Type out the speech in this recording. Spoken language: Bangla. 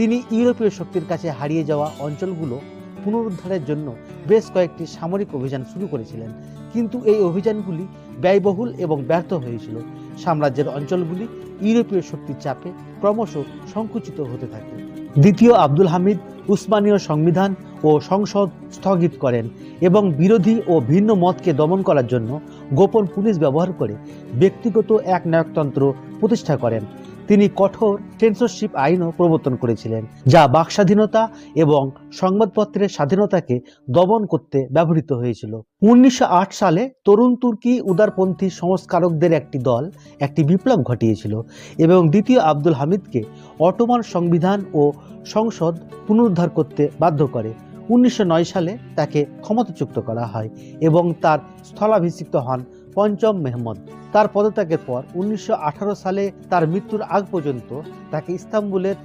তিনি ইউরোপীয় শক্তির কাছে হারিয়ে যাওয়া অঞ্চলগুলো পুনরুদ্ধারের জন্য বেশ কয়েকটি সামরিক অভিযান শুরু করেছিলেন। কিন্তু এই অভিযানগুলি ব্যয়বহুল এবং ব্যর্থ হয়েছিল। সাম্রাজ্যের অঞ্চলগুলি ইউরোপীয় শক্তির চাপে ক্রমশ সংকুচিত হতে থাকে। দ্বিতীয় আব্দুল হামিদ উসমানীয় সংবিধান ও সংসদ স্থগিত করেন এবং বিরোধী ও ভিন্ন মতকে দমন করার জন্য গোপন পুলিশ ব্যবহার করে ব্যক্তিগত এক নায়কতন্ত্র প্রতিষ্ঠা করেন। তিনি কঠোর সেন্সরশিপ আইনও প্রবর্তন করেছিলেন, যা বাকস্বাধীনতা এবং সংবাদপত্রের স্বাধীনতাকে দমন করতে ব্যবহৃত হয়েছিল। উনিশশো আট সালে তরুণ তুর্কি উদারপন্থী সংস্কারকদের একটি দল একটি বিপ্লব ঘটিয়েছিল এবং দ্বিতীয় আব্দুল হামিদকে অটোমান সংবিধান ও সংসদ পুনরুদ্ধার করতে বাধ্য করে। উনিশশো নয় সালে তাকে ক্ষমতাচ্যুত করা হয় এবং তার স্থলাভিষিক্ত হন পঞ্চম মেহমদ। তার পদত্যাগের পর উনিশশো আঠারো সালে তার মৃত্যুর আগ পর্যন্ত তাকে ইস্তাম্বুলের